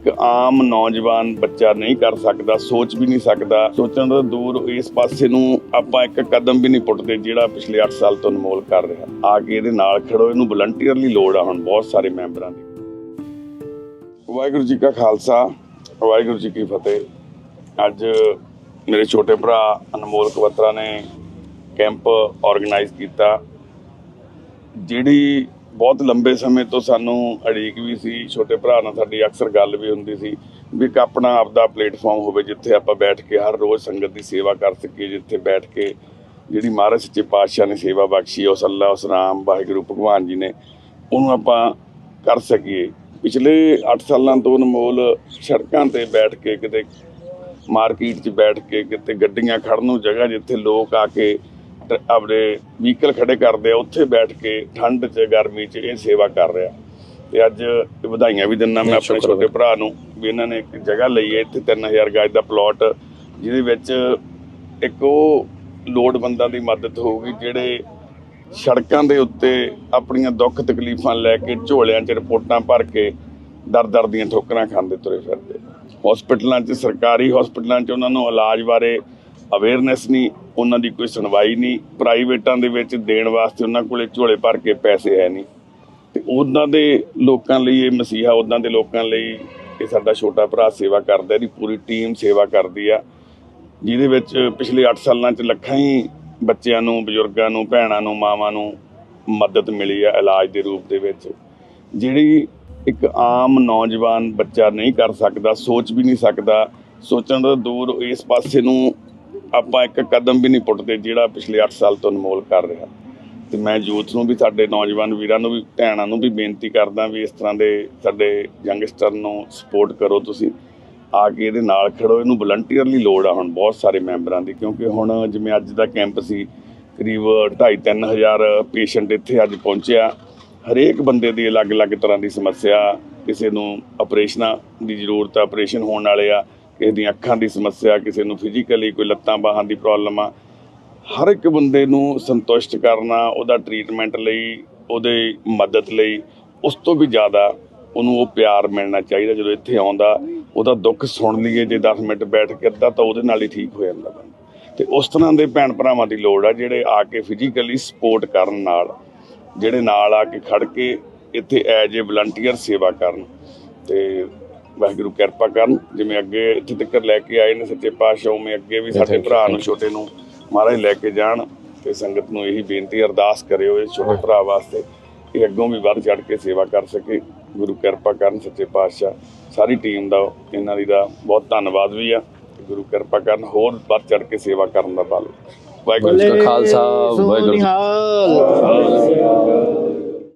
ਇੱਕ ਆਮ ਨੌਜਵਾਨ ਬੱਚਾ ਨਹੀਂ ਕਰ ਸਕਦਾ, ਸੋਚ ਵੀ ਨਹੀਂ ਸਕਦਾ। ਸੋਚਣ ਤੋਂ ਦੂਰ ਇਸ ਪਾਸੇ ਨੂੰ ਆਪਾਂ ਇੱਕ ਕਦਮ ਵੀ ਨਹੀਂ ਪੁੱਟਦੇ ਜਿਹੜਾ ਪਿਛਲੇ 8 ਸਾਲ ਤੋਂ ਅਨਮੋਲ ਕਰ ਰਿਹਾ। ਆ ਕੇ ਇਹਦੇ ਨਾਲ ਖੜੋ, ਇਹਨੂੰ ਵਲੰਟੀਅਰਲੀ ਲੋੜ ਆ ਹੁਣ ਬਹੁਤ ਸਾਰੇ ਮੈਂਬਰਾਂ ਦੀ। ਵਾਹਿਗੁਰੂ ਜੀ ਕਾ ਖਾਲਸਾ, ਵਾਹਿਗੁਰੂ ਜੀ ਕੀ ਫਤਿਹ। ਅੱਜ ਮੇਰੇ ਛੋਟੇ ਭਰਾ ਅਨਮੋਲ ਕਵਤਰਾ ਨੇ ਕੈਂਪ ਆਰਗੇਨਾਈਜ਼ ਕੀਤਾ। ਜਿਹੜੀ ਬਹੁਤ ਲੰਬੇ ਸਮੇਂ ਤੋਂ ਸਾਨੂੰ ਅੜੀਕ ਵੀ ਸੀ ਛੋਟੇ ਭਰਾ ਨਾਲ ਸਾਡੀ ਅਕਸਰ ਗੱਲ ਵੀ ਹੁੰਦੀ ਸੀ ਵੀ ਇੱਕ ਆਪਣਾ ਆਪਦਾ ਪਲੇਟਫਾਰਮ ਹੋਵੇ ਜਿੱਥੇ ਆਪਾਂ ਬੈਠ ਕੇ ਹਰ ਰੋਜ਼ ਸੰਗਤ ਦੀ ਸੇਵਾ ਕਰ ਸਕੀਏ ਜਿੱਥੇ ਬੈਠ ਕੇ ਜਿਹੜੀ ਮਹਾਰਾਜ ਸੱਚੇ ਪਾਤਸ਼ਾਹ ਨੇ ਸੇਵਾ ਬਖਸ਼ੀ ਹੈ, ਉਸ ਅੱਲਾ ਉਸ ਰਾਮ ਵਾਹਿਗੁਰੂ ਭਗਵਾਨ ਜੀ ਨੇ ਉਹਨੂੰ ਆਪਾਂ ਕਰ ਸਕੀਏ। ਪਿਛਲੇ 8 ਸਾਲਾਂ ਤੋਂ ਅਨਮੋਲ ਸੜਕਾਂ ਤੇ ਬੈਠ ਕੇ ਕਿਤੇ ਮਾਰਕੀਟ 'ਚ ਬੈਠ ਕੇ ਕਿਤੇ ਗੱਡੀਆਂ ਖੜਨ ਨੂੰ ਜਗ੍ਹਾ ਜਿੱਥੇ ਲੋਕ ਆ ਕੇ ਆਪਣੇ ਵਹੀਕਲ ਖੜੇ ਕਰਦੇ ਆ ਉੱਥੇ ਬੈਠ ਕੇ ਠੰਡ 'ਚ ਗਰਮੀ 'ਚ ਇਹ ਸੇਵਾ ਕਰ ਰਿਹਾ। ਤੇ ਅੱਜ ਵਧਾਈਆਂ ਵੀ ਦਿੰਦਾ ਮੈਂ ਆਪਣੇ ਛੋਟੇ ਭਰਾ ਨੂੰ ਵੀ ਇਹਨਾਂ ਨੇ ਇੱਕ ਜਗ੍ਹਾ ਲਈ ਹੈ ਇੱਥੇ 3000 ਗਜ ਦਾ ਪਲਾਟ ਜਿਹਦੇ ਵਿੱਚ ਇੱਕ ਉਹ ਲੋੜਵੰਦਾਂ ਦੀ ਮਦਦ ਹੋਊਗੀ ਜਿਹੜੇ ਸੜਕਾਂ ਦੇ ਉੱਤੇ ਆਪਣੀਆਂ ਦੁੱਖ ਤਕਲੀਫਾਂ ਲੈ ਕੇ ਝੋਲਿਆਂ 'ਚ ਰਿਪੋਰਟਾਂ ਭਰ ਕੇ ਦਰ ਦਰ ਦੀਆਂ ਠੋਕਰਾਂ ਖਾਂਦੇ ਤੁਰੇ ਫਿਰਦੇ। ਹਸਪੀਟਲਾਂ 'ਚ ਸਰਕਾਰੀ ਹਸਪੀਟਲਾਂ 'ਚ ਉਹਨਾਂ ਨੂੰ ਇਲਾਜ ਬਾਰੇ ਅਵੇਅਰਨੈਸ ਨਹੀਂ ਉਹਨਾਂ ਦੀ ਕੋਈ ਸੁਣਵਾਈ ਨਹੀਂ ਪ੍ਰਾਈਵੇਟਾਂ ਦੇ ਵਿੱਚ ਦੇਣ ਵਾਸਤੇ ਉਹਨਾਂ ਕੋਲੇ ਝੋਲੇ ਭਰ ਕੇ ਪੈਸੇ ਹੈ ਨਹੀਂ ਤੇ ਉਹਨਾਂ ਦੇ ਲੋਕਾਂ ਲਈ ਇਹ ਮਸੀਹਾ, ਉਹਨਾਂ ਦੇ ਲੋਕਾਂ ਲਈ ਇਹ ਸਾਡਾ ਛੋਟਾ ਭਰਾ ਸੇਵਾ ਕਰਦਾ, ਇਹਦੀ ਪੂਰੀ ਟੀਮ ਸੇਵਾ ਕਰਦੀ ਆ। ਜਿਹਦੇ ਵਿੱਚ ਪਿਛਲੇ 8 ਸਾਲਾਂ 'ਚ ਲੱਖਾਂ ਹੀ ਬੱਚਿਆਂ ਨੂੰ, ਬਜ਼ੁਰਗਾਂ ਨੂੰ, ਭੈਣਾਂ ਨੂੰ, ਮਾਵਾਂ ਨੂੰ ਮਦਦ ਮਿਲੀ ਆ ਇਲਾਜ ਦੇ ਰੂਪ ਦੇ ਵਿੱਚ। ਜਿਹੜੀ ਇੱਕ ਆਮ ਨੌਜਵਾਨ ਬੱਚਾ ਨਹੀਂ ਕਰ ਸਕਦਾ, ਸੋਚ ਵੀ ਨਹੀਂ ਸਕਦਾ, ਸੋਚਣ ਦਾ ਦੂਰ ਇਸ ਪਾਸੇ ਨੂੰ ਆਪਾਂ ਇੱਕ ਕਦਮ ਵੀ ਨਹੀਂ ਪੁੱਟਦੇ ਜਿਹੜਾ ਪਿਛਲੇ 8 ਸਾਲ ਤੋਂ ਅਨਮੋਲ ਕਰ ਰਿਹਾ। ਤੇ ਮੈਂ ਯੂਥ ਨੂੰ ਵੀ, ਸਾਡੇ ਨੌਜਵਾਨ ਵੀਰਾਂ ਨੂੰ ਵੀ, ਭੈਣਾਂ ਨੂੰ ਵੀ ਬੇਨਤੀ ਕਰਦਾ ਵੀ ਇਸ ਤਰ੍ਹਾਂ ਦੇ ਸਾਡੇ ਯੰਗਸਟਰ ਨੂੰ ਸਪੋਰਟ ਕਰੋ ਤੁਸੀਂ। ਆ ਕੇ ਇਹਦੇ ਨਾਲ ਖੜੋ, ਇਹਨੂੰ ਵਲੰਟੀਅਰਲੀ ਲੋੜ ਆ ਹੁਣ ਬਹੁਤ ਸਾਰੇ ਮੈਂਬਰਾਂ ਦੀ, ਕਿਉਂਕਿ ਹੁਣ ਜਿਵੇਂ ਅੱਜ ਦਾ ਕੈਂਪ ਸੀ, ਕਰੀਬ 2.5 ਹਜ਼ਾਰ ਪੇਸ਼ੈਂਟ ਇੱਥੇ ਅੱਜ ਪਹੁੰਚਿਆ। ਹਰੇਕ ਬੰਦੇ ਦੀ ਅਲੱਗ-ਅਲੱਗ ਤਰ੍ਹਾਂ ਦੀ ਸਮੱਸਿਆ, ਕਿਸੇ ਨੂੰ ਆਪਰੇਸ਼ਨਾਂ ਦੀ ਜ਼ਰੂਰਤ ਆ ਆਪਰੇਸ਼ਨ ਹੋਣ ਵਾਲੇ ਆ। ਕਿਸੇ ਦੀਆਂ ਅੱਖਾਂ ਦੀ ਸਮੱਸਿਆ, ਕਿਸੇ ਨੂੰ ਫਿਜ਼ੀਕਲੀ ਕੋਈ ਲੱਤਾਂ ਬਾਹਾਂ ਦੀ ਪ੍ਰੋਬਲਮ ਆ, ਹਰ ਇੱਕ ਬੰਦੇ ਨੂੰ ਸੰਤੁਸ਼ਟ ਕਰਨਾ, ਉਹਦਾ ਟ੍ਰੀਟਮੈਂਟ ਲਈ, ਉਹਦੇ ਮਦਦ ਲਈ, ਉਸ ਤੋਂ ਵੀ ਜ਼ਿਆਦਾ ਉਹਨੂੰ ਉਹ ਪਿਆਰ ਮਿਲਣਾ ਚਾਹੀਦਾ, ਜਦੋਂ ਇੱਥੇ ਆਉਂਦਾ, ਉਹਦਾ ਦੁੱਖ ਸੁਣ ਲਈਏ, ਜੇ 10 ਮਿੰਟ ਬੈਠ ਕੇ ਅੱਧਾ, ਤਾਂ ਉਹਦੇ ਨਾਲ ਹੀ ਠੀਕ ਹੋ ਜਾਂਦਾ ਬੰਦਾ। ਤੇ ਉਸ ਤਰ੍ਹਾਂ ਦੇ ਭੈਣ ਭਰਾਵਾਂ ਦੀ ਲੋੜ ਆ, ਜਿਹੜੇ ਆ ਕੇ ਫਿਜ਼ੀਕਲੀ ਸਪੋਰਟ ਕਰਨ ਨਾਲ, ਜਿਹੜੇ ਨਾਲ ਆ ਕੇ ਖੜ ਕੇ ਇੱਥੇ ਐਜ ਏ ਵਲੰਟੀਅਰ ਸੇਵਾ ਕਰਨ। ਤੇ ਵਾਹਿਗੁਰੂ ਕਿਰਪਾ ਕਰਨ। ਜਿਵੇਂ ਅੱਗੇ ਇੱਥੇ ਤੱਕ ਲੈ ਕੇ ਆਏ ਨੇ ਸੱਚੇ ਪਾਤਸ਼ਾਹ ਉਵੇਂ ਅੱਗੇ ਵੀ ਸਾਡੇ ਭਰਾ ਨੂੰ ਛੋਟੇ ਨੂੰ ਮਹਾਰਾਜ ਲੈ ਕੇ ਜਾਣ ਤੇ ਸੰਗਤ ਨੂੰ ਇਹੀ ਬੇਨਤੀ ਅਰਦਾਸ ਕਰਿਓ ਇਸ ਛੋਟੇ ਭਰਾ ਵਾਸਤੇ ਇਹ ਅੱਗੋਂ ਵੀ ਵੱਧ ਚੜ ਕੇ ਸੇਵਾ ਕਰ ਸਕੇ। ਗੁਰੂ ਕਿਰਪਾ ਕਰਨ ਸੱਚੇ ਪਾਤਸ਼ਾਹ। ਸਾਰੀ ਟੀਮ ਦਾ ਇਹਨਾਂ ਦੀ ਦਾ ਬਹੁਤ ਧੰਨਵਾਦ ਵੀ ਆ। ਗੁਰੂ ਕਿਰਪਾ ਕਰਨ ਹੋਰ ਵੱਧ ਚੜ ਕੇ ਸੇਵਾ ਕਰਨ ਦਾ ਬਲ ਵਾਹਿਗੁਰੂ ਜੀ ਕਾ ਖਾਲਸਾ। ਵਾਹਿਗੁਰੂ ਜੀ ਕੀ ਨਿਹਾਲ